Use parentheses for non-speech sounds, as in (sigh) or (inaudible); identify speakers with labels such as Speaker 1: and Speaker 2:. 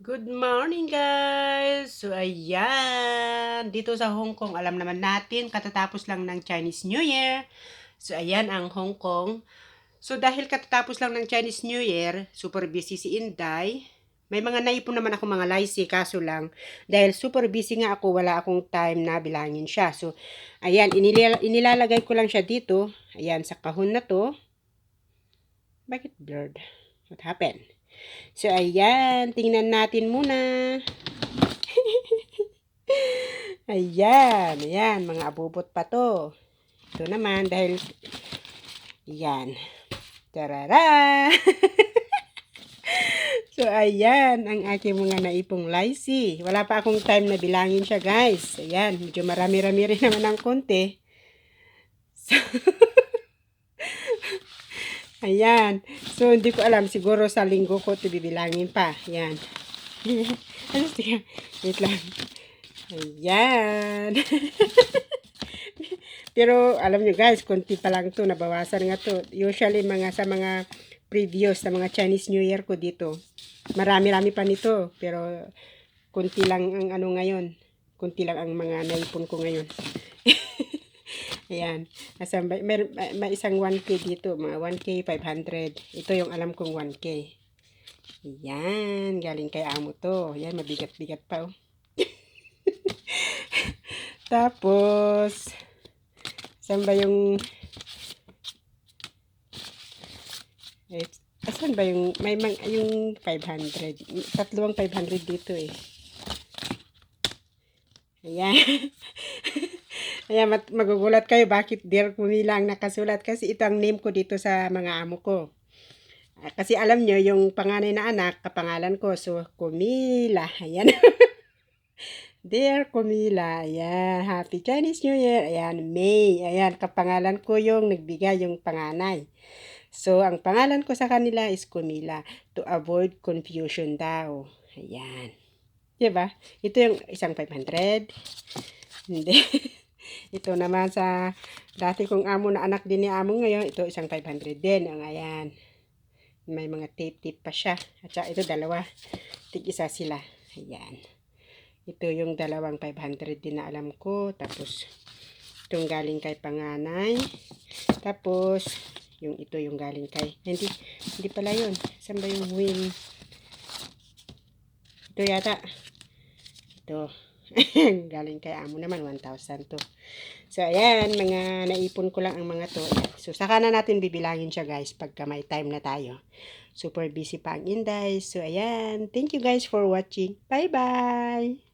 Speaker 1: Good morning guys! So ayan, dito sa Hong Kong, alam naman natin, katatapos lang ng Chinese New Year. So ayan ang Hong Kong. So dahil katatapos lang ng Chinese New Year, super busy si Inday. May mga naipon naman ako mga lycée, kaso lang, dahil super busy nga ako, wala akong time na bilangin siya. So, ayan, inilal- inilalagay ko lang siya dito. Ayan, sa kahon na to. Bakit blurred? What happened? So, ayan. Tingnan natin muna. (laughs) ayan. Ayan. Mga abubot pa to. Ito naman dahil... Ayan. Tarara! (laughs) so, ayan. Ang aking mga naipong lycée. Wala pa akong time na bilangin siya, guys. Ayan. Medyo marami-rami rin naman ng konti. (laughs) So, Ayan. So, hindi ko alam. Siguro sa linggo ko ito bibilangin pa. Ayan. (laughs) ano siya? Wait lang. Ayan. (laughs) Pero, alam nyo guys, konti pa lang to Nabawasan nga to Usually, mga sa mga previous, sa mga Chinese New Year ko dito. Marami-rami pa nito. Pero, konti lang ang ano ngayon. Konti lang ang mga naipon ko ngayon. (laughs) Ayan. Nasa, may, may, may isang 1K dito. Mga 1K, 500. Ito yung alam kong 1K. Ayan. Galing kay amo to. Ayan, mabigat-bigat pa oh. (laughs) Tapos, saan ba yung... Eh, asan ba yung... May mang, yung 500. Tatlong 500 dito eh. Ayan. (laughs) Mat- magugulat kayo bakit Dear Kumila ang nakasulat kasi ito ang name ko dito sa mga amo ko. Ah, Kasi alam nyo, yung panganay na anak, kapangalan ko, so Kumila. Ayan. (laughs) Dear Kumila, ayan. Happy Chinese New Year. Ayan, May. Ayan, kapangalan ko yung nagbigay yung panganay. So, ang pangalan ko sa kanila is Kumila to avoid confusion daw. Ayan. Diba? Ito yung isang 500. Hindi. (laughs) ito naman sa dati kong amo na anak din ni amo ngayon. Ito isang 500 din. Ang ayan. May mga tape-tape pa siya. At saka ito dalawa. Tig-isa sila. Ayan. Ito yung dalawang 500 din na alam ko. Tapos, itong galing kay panganay. Tapos, yung ito yung galing kay, hindi, hindi pala yun. Saan ba yung wing? Ito yata. Ito. (laughs) galing kay amo naman, 1,000 to. So, ayan, mga naipon ko lang ang mga to. So, saka na natin bibilangin siya guys pagka may time na tayo. Super busy pa ang Inday. So, ayan. Thank you guys for watching. Bye-bye!